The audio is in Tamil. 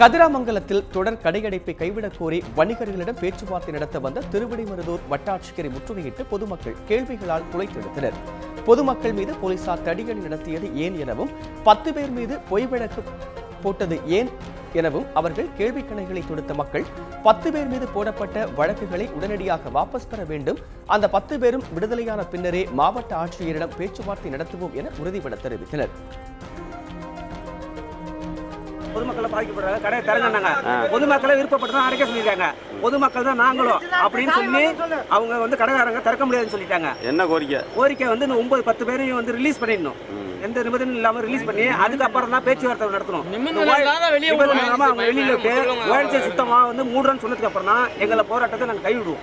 கதிராமங்கலத்தில் தொடர் கடையடைப்பை கைவிடக் கோரி வணிகர்களிடம் பேச்சுவார்த்தை நடத்த வந்த திருவிடைமருதூர் வட்டாட்சியரை முற்றுகையிட்டு பொதுமக்கள் கேள்விகளால் குலைத்தெடுத்தனர் பொதுமக்கள் மீது போலீசார் தடியடி நடத்தியது ஏன் எனவும் பத்து பேர் மீது பொய் விளக்கு போட்டது ஏன் எனவும் அவர்கள் கேள்வி கணைகளை தொடுத்த மக்கள் பத்து பேர் மீது போடப்பட்ட வழக்குகளை உடனடியாக வாபஸ் பெற வேண்டும் அந்த பத்து பேரும் விடுதலையான பின்னரே மாவட்ட ஆட்சியரிடம் பேச்சுவார்த்தை நடத்துவோம் என உறுதிபட தெரிவித்தனர். பொதுமக்களை பாதிக்கப்படுறாங்க கடையை திறங்கன்னாங்க பொதுமக்களை விருப்பப்பட்டு தான் அடைக்க சொல்லியிருக்காங்க பொதுமக்கள் தான் நாங்களும் அப்படின்னு சொல்லி அவங்க வந்து கடைக்காரங்க திறக்க முடியாதுன்னு சொல்லிட்டாங்க. என்ன கோரிக்கை? கோரிக்கை வந்து இந்த ஒன்பது பத்து பேரையும் வந்து ரிலீஸ் பண்ணிடணும். எந்த நிபந்தனையும் இல்லாம ரிலீஸ் பண்ணி அதுக்கப்புறம் தான் பேச்சுவார்த்தை நடத்தணும். நிபந்தனை நிபந்தனை வெளியில விட்டு சுத்தமா வந்து மூடுறன்னு சொன்னதுக்கு அப்புறம் தான் எங்களை போராட்டத்தை நாங்கள் கைவிடுவோம்.